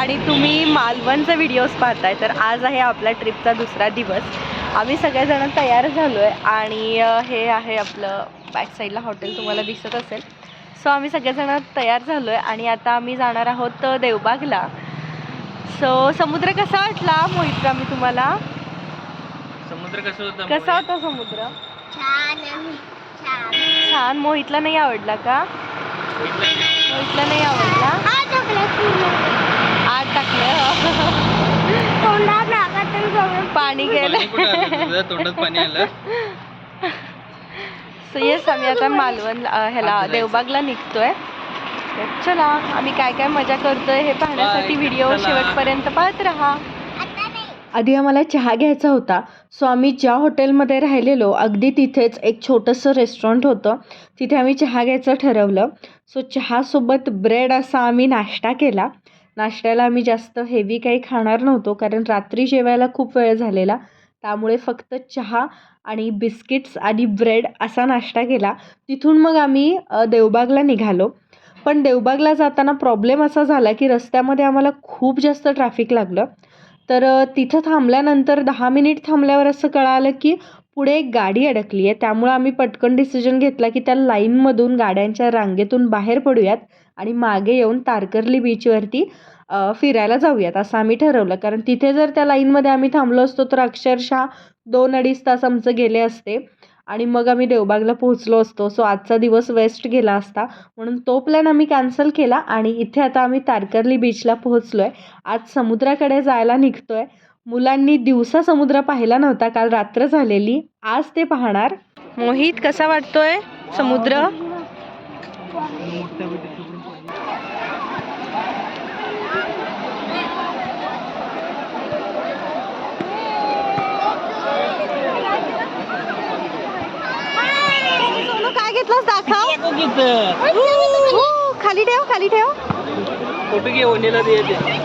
आणि तुम्ही मालवणचे व्हिडिओज पाहताय तर आज आहे आपल्या ट्रिपचा दुसरा दिवस. आम्ही सगळेजण तयार झालो आहे आणि हे आहे आपलं बॅक साईडला हॉटेल तुम्हाला दिसत असेल. सो आम्ही सगळेजण तयार झालो आहे आणि आता आम्ही जाणार आहोत देवबागला. सो समुद्र कसा वाटला मोहितला मी तुम्हाला? समुद्र कसं होतं कसा होता समुद्र? छान आणि छान. छान. मोहितला नाही आवडला का? मोहितला नाही. आवडला? टाकलं. तोंडात नाकातून पाणी गेलं? तोंडात पाणी आलं? सो येस आम्ही आता मालवण ह्याला. देवबागला निघतोय. चला आम्ही काय काय मजा करतोय हे पाहण्यासाठी. व्हिडिओ. शेवटपर्यंत पाहत राहा. आधी आम्हाला चहा घ्यायचा होता. सो आम्ही ज्या हॉटेलमध्ये राहिलेलो अगदी तिथेच एक छोटंसं रेस्टॉरंट होतं. तिथे आम्ही चहा घ्यायचं ठरवलं. सो चहासोबत ब्रेड असा आम्ही नाश्ता केला. नाश्त्याला आम्ही जास्त हेवी काही खाणार नव्हतो कारण रात्री जेवायला खूप वेळ झालेला. त्यामुळे फक्त चहा आणि बिस्किट्स आणि ब्रेड असा नाश्ता केला. तिथून मग आम्ही देवबागला निघालो. पण देवबागला जाताना प्रॉब्लेम असा झाला की रस्त्यामध्ये आम्हाला खूप जास्त ट्रॅफिक लागलं. तर तिथं थांबल्यानंतर दहा मिनिट थांबल्यावर असं कळालं की पुढे एक गाडी अडकली आहे त्यामुळं आम्ही पटकन डिसिजन घेतला की त्या लाईनमधून गाड्यांच्या रांगेतून बाहेर पडूयात. आणि मागे येऊन तारकर्ली बीचवरती फिरायला जाऊयात असं आम्ही ठरवलं. कारण तिथे जर त्या लाईनमध्ये आम्ही थांबलो असतो तर अक्षरशः दोन अडीच तास आमचं गेले असते. आणि मग आम्ही देवबागला पोहोचलो असतो. सो आजचा दिवस वेस्ट गेला असता. म्हणून तो प्लॅन आम्ही कॅन्सल केला आणि इथे आता आम्ही तारकर्ली बीचला पोहोचलो आहे आज समुद्राकडे जायला निघतोय. मुलांनी दिवसा समुद्र पाहिला नव्हता काल रात्र झालेली. आज ते पाहणार. मोहित कसा वाटतोय समुद्र? घेतलास दाखव. खाली ठेव खाली ठेव. फोटो घे ओनीला दे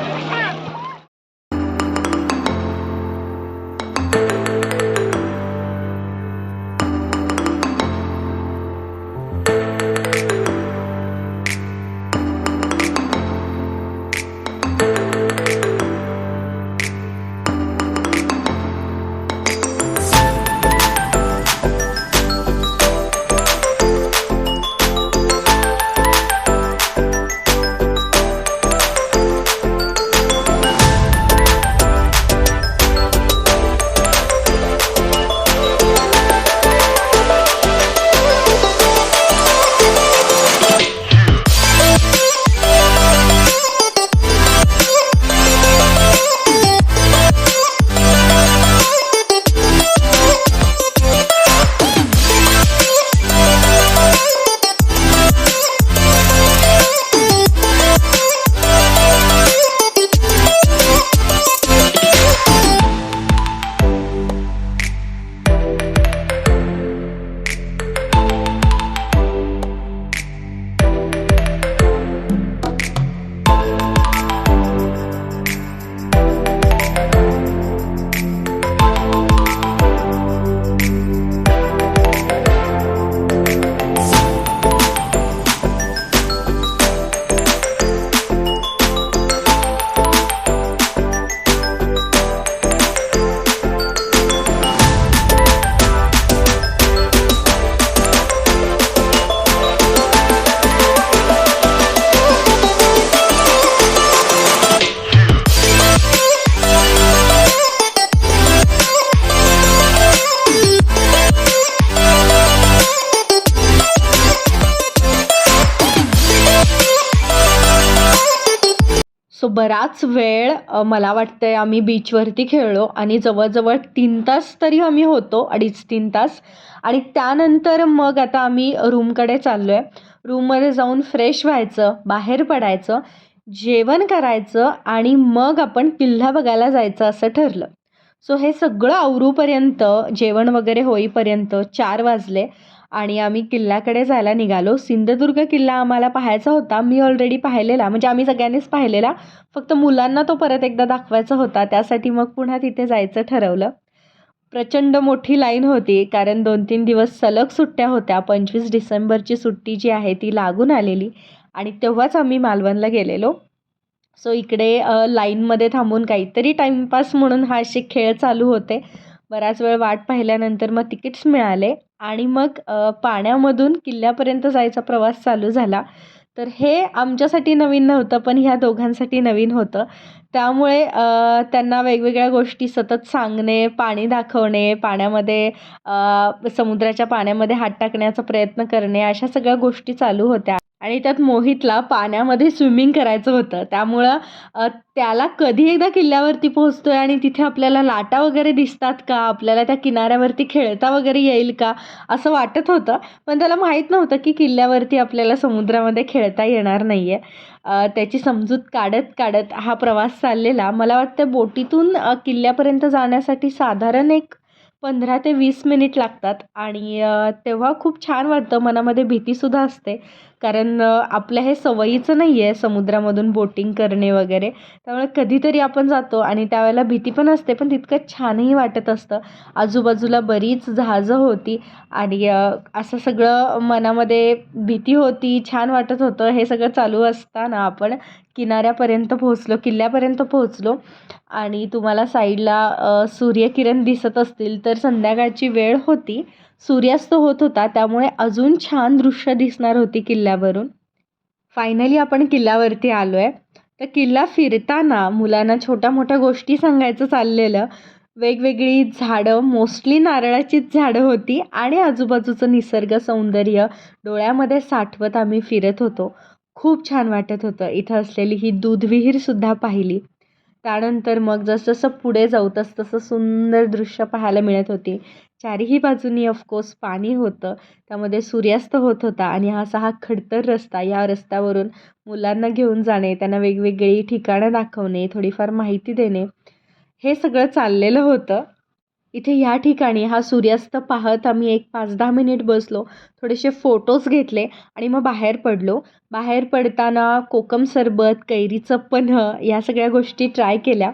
बराच वेळ मला वाटतंय आम्ही बीचवरती खेळलो आणि जवळजवळ तीन तास तरी आम्ही होतो अडीच तीन तास. आणि त्यानंतर मग आता आम्ही रूमकडे चाललो आहे रूममध्ये जाऊन फ्रेश व्हायचं बाहेर पडायचं जेवण करायचं आणि मग आपण किल्ला बघायला जायचं असं ठरलं. सो हे सगळं आवरूपर्यंत जेवण वगैरे होईपर्यंत चार वाजले. आणि आम्ही किल्ल्याकडे जायला निघालो. सिंधुदुर्ग किल्ला आम्हाला पाहायचा होता. मी ऑलरेडी पाहिलेला. म्हणजे आम्ही सगळ्यांनीच पाहिलेला. फक्त मुलांना तो परत एकदा दाखवायचा होता. त्यासाठी मग पुन्हा तिथे जायचं ठरवलं. प्रचंड मोठी लाईन होती. कारण दोन तीन दिवस सलग सुट्ट्या होत्या. पंचवीस डिसेंबरची सुट्टी जी आहे ती लागून आलेली. आणि तेव्हाच आम्ही मालवणला गेलेलो. सो इकडे लाईनमध्ये थांबून काहीतरी टाईमपास म्हणून हा असे खेळ चालू होते. बराच वेळ वाट पाहिल्यानंतर मग तिकीट्स मिळाले. आणि मग पाण्यामधून किल्ल्यापर्यंत जायचा प्रवास चालू झाला. तर हे आमच्यासाठी नवीन नव्हतं पण ह्या दोघांसाठी नवीन होतं. त्यामुळे त्यांना वेगवेगळ्या गोष्टी सतत सांगणे पाणी दाखवणे पाण्यामध्ये समुद्राच्या पाण्यामध्ये हात टाकण्याचा प्रयत्न करणे अशा सगळ्या गोष्टी चालू होत्या. आणि त्यात मोहितला पाण्यामध्ये स्विमिंग करायचं होतं. त्यामुळं त्याला कधी एकदा किल्ल्यावरती पोहोचतोय आणि तिथे आपल्याला लाटा वगैरे दिसतात का? आपल्याला त्या किनाऱ्यावरती खेळता वगैरे येईल का? असं वाटत होतं. पण त्याला माहीत नव्हतं की किल्ल्यावरती आपल्याला समुद्रामध्ये खेळता येणार नाही आहे त्याची समजूत काढत काढत हा प्रवास चाललेला. मला वाटतं बोटीतून किल्ल्यापर्यंत जाण्यासाठी साधारण एक पंधरा ते वीस मिनिट लागतात. आणि तेव्हा खूप छान वाटतं. मनामध्ये भीतीसुद्धा असते. कारण आपल्या हे सवयीचं नाही आहे समुद्रामधून बोटिंग करणे वगैरे. त्यामुळे कधीतरी आपण जातो आणि त्यावेळेला भीती पण असते पण तितकं छानही वाटत असतं. आजूबाजूला बरीच जहाजं होती आणि असं सगळं मनामध्ये भीती होती छान वाटत होतं. हे सगळं चालू असताना आपण किनाऱ्यापर्यंत पोहोचलो किल्ल्यापर्यंत पोहोचलो आणि तुम्हाला साईडला सूर्यकिरण दिसत असतील तर संध्याकाळची वेळ होती. सूर्यास्त होत होता त्यामुळे अजून छान दृश्य दिसणार होती किल्ल्यावरून. फायनली आपण किल्ल्यावरती आलो आहे तर किल्ला फिरताना मुलांना छोट्या मोठ्या गोष्टी सांगायचं चाललेलं. वेगवेगळी झाडं मोस्टली नारळाचीच झाडं होती आणि आजूबाजूचं निसर्ग सौंदर्य डोळ्यामध्ये साठवत आम्ही फिरत होतो. खूप छान वाटत होतं. इथं असलेली ही दूध विहीरसुद्धा पाहिली. त्यानंतर मग जसजसं पुढे जाऊ तसतसं सुंदर दृश्य पाहायला मिळत होती. चारीही बाजूनी ऑफकोर्स पाणी होतं. त्यामध्ये सूर्यास्त होत होता आणि हा असा हा खडतर रस्ता या रस्त्यावरून मुलांना घेऊन जाणे त्यांना वेगवेगळी ठिकाणं दाखवणे थोडीफार माहिती देणे हे सगळं चाललेलं होतं. इथे ह्या ठिकाणी हा सूर्यास्त पाहत आम्ही एक पाच दहा मिनिट बसलो थोडेसे फोटोज घेतले आणि मग बाहेर पडलो. बाहेर पडताना कोकम सरबत कैरीचं पन्ह या सगळ्या गोष्टी ट्राय केल्या.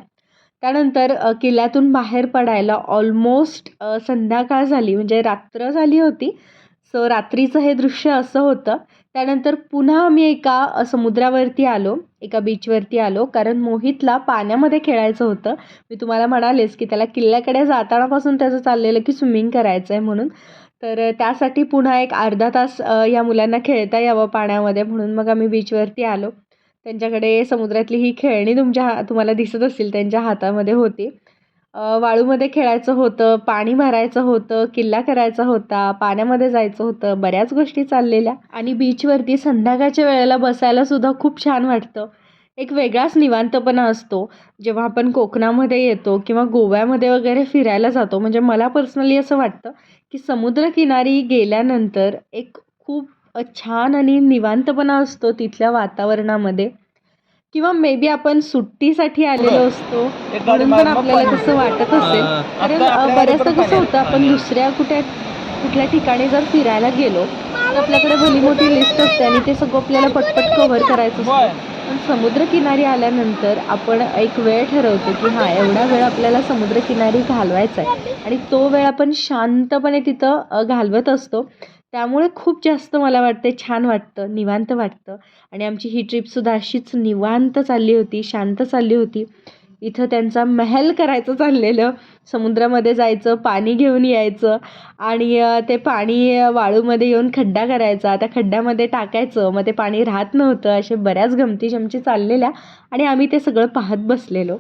त्यानंतर किल्ल्यातून बाहेर पडायला ऑलमोस्ट संध्याकाळ झाली म्हणजे रात्र झाली होती. सो रात्रीचं हे दृश्य असं होतं. त्यानंतर पुन्हा आम्ही एका समुद्रावरती आलो एका बीचवरती आलो कारण मोहितला पाण्यामध्ये खेळायचं होतं. मी तुम्हाला म्हणालेच की त्याला किल्ल्याकडे जातानापासून त्याचं चाललेलं की स्विमिंग करायचं आहे म्हणून. तर त्यासाठी पुन्हा एक अर्धा तास या मुलांना खेळता यावं पाण्यामध्ये म्हणून मग आम्ही बीचवरती आलो. त्यांच्याकडे समुद्रातली ही खेळणी तुमच्या हा तुम्हाला दिसत असतील त्यांच्या हातामध्ये होती. वाळूमध्ये खेळायचं होतं पाणी भरायचं होतं किल्ला करायचा होता पाण्यामध्ये जायचं होतं बऱ्याच गोष्टी चाललेल्या. आणि बीचवरती संध्याकाळच्या वेळेला बसायला सुद्धा खूप छान वाटतं. एक वेगळाच निवांतपणा असतो. जेव्हा आपण कोकणामध्ये येतो किंवा गोव्यामध्ये वगैरे फिरायला जातो म्हणजे मला पर्सनली असं वाटतं की समुद्रकिनारी गेल्यानंतर एक खूप छान आणि निवांतपणा असतो तिथल्या वातावरणामध्ये. किंवा मे बी आपण सुट्टीसाठी आलेलो असतो म्हणून पण आपल्याला तसं वाटत असेल. कारण बऱ्याचदा कसं होतं आपण दुसऱ्या कुठे कुठल्या ठिकाणी जर फिरायला गेलो तर आपल्याकडे भली मोठी लिस्ट असते आणि ते सगळं आपल्याला पटपट कव्हर करायचं असतं. पण समुद्रकिनारी आल्यानंतर आपण एक वेळ ठरवतो की हां एवढा वेळ आपल्याला समुद्रकिनारी घालवायचा आहे. आणि तो वेळ आपण शांतपणे तिथं घालवत असतो. त्यामुळे खूप जास्त मला वाटते छान वाटतं निवांत वाटतं. आणि आमची ही ट्रिपसुद्धा अशीच निवांत चालली होती शांत चालली होती. इथं त्यांचा महल करायचं चाललेलं. समुद्रामध्ये जायचं पाणी घेऊन यायचं आणि ते पाणी वाळूमध्ये येऊन खड्डा करायचा. त्या खड्ड्यामध्ये टाकायचं. मग ते पाणी राहत नव्हतं. असे बऱ्याच गमती जमती चाललेल्या आणि आम्ही ते सगळं पाहत बसलेलो.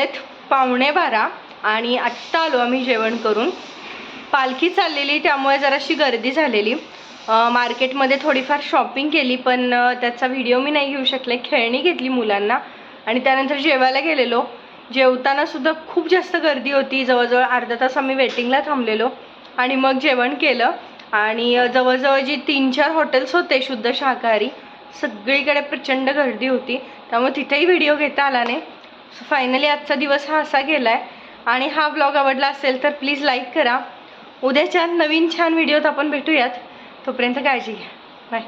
वाजलेत पावणे बारा आणि आत्ता आलो आम्ही जेवण करून. पालखी चाललेली त्यामुळे जराशी गर्दी झालेली. मार्केटमध्ये थोडीफार शॉपिंग केली पण त्याचा व्हिडिओ मी नाही घेऊ शकले. खेळणी घेतली मुलांना आणि त्यानंतर जेवायला गेलेलो. जेवताना सुद्धा खूप जास्त गर्दी होती. जवळजवळ अर्धा तास आम्ही वेटिंगला थांबलेलो आणि मग जेवण केलं. आणि जवळजवळ जी तीन चार हॉटेल्स होते शुद्ध शाकाहारी सगळीकडे प्रचंड गर्दी होती. त्यामुळे तिथेही व्हिडिओ घेता आला नाही. सो फायनली आजचा दिवस हा असा गेला आहे आणि हा ब्लॉग आवडला असेल तर प्लीज लाईक करा. उद्याच्या नवीन छान व्हिडिओत आपण भेटूयात. तोपर्यंत काळजी घ्या. बाय